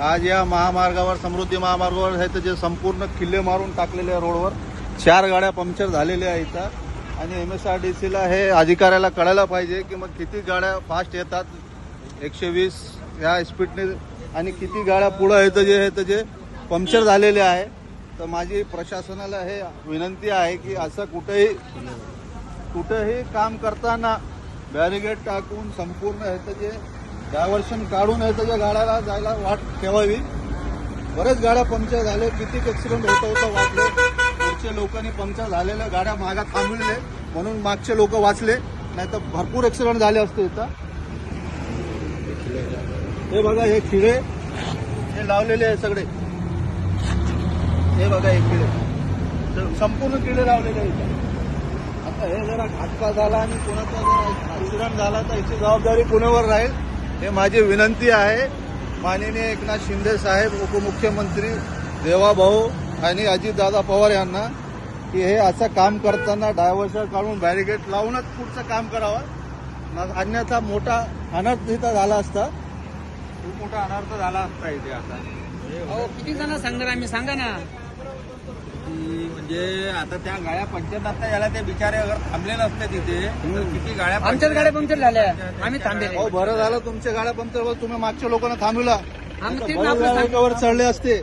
आज या महामार्गावर समृद्धी महामार्गावर आहे तर जे संपूर्ण किल्ले मारून टाकलेले आहे रोडवर. चार गाड्या पंक्चर झालेल्या आहेत इथं. आणि एम एस आर डी सीला हे अधिकाऱ्याला कळायला पाहिजे की मग किती गाड्या फास्ट येतात एकशे वीस ह्या स्पीडने आणि किती गाड्या पुढं येतं जे हे तर जे पंक्चर झालेले आहे. तर माझी प्रशासनाला हे विनंती आहे की असं कुठेही कुठेही काम करताना बॅरिगेड टाकून संपूर्ण ह्याचं जे डायव्हर्शन काढून यायचं ज्या गाड्याला जायला वाट ठेवावी. बरेच गाड्या पंक्चर झाले किती ऍक्सिडेंट होतं होतं वाचले पुढच्या लोकांनी पंक्चर झालेल्या गाड्या मागा थांबविले म्हणून मागचे लोक वाचले. नाही तर भरपूर ऍक्सिडेंट झाले असते इथं. हे बघा हे खिळे. हे लावलेले आहे सगळे. हे बघा हे किडे संपूर्ण किडे लावलेले आहेत. इथं. आता हे जरा घातका झाला आणि कोणाचा जर ऍक्सिडेंट झाला तर याची जबाबदारी कोणावर राहील. हे माझी विनंती आहे. माननीय एकनाथ शिंदे साहेब उपमुख्यमंत्री देवाभाऊ आणि अजितदादा पवार यांना की हे असं काम करताना डायव्हर्शन काढून बॅरिगेट लावूनच पुढचं काम करावं. अन्यथा मोठा अनर्थ इथं झाला असता. खूप मोठा अनर्थ झाला असता इथे आता. किती जण सांगणार आम्ही? सांगा ना. की म्हणजे आता त्या गाड्या पंचायत आता याला ते बिचारे अगर थांबले नसते तिथे तर किती गाड्या आमच्याच गाड्या पंक्चर झाल्या. आम्ही थांबलेले. हो बरं झालं तुमच्या गाड्या पंक्चर तुम्ही मागच्या लोकांना थांबविला. आम्ही चढले असते.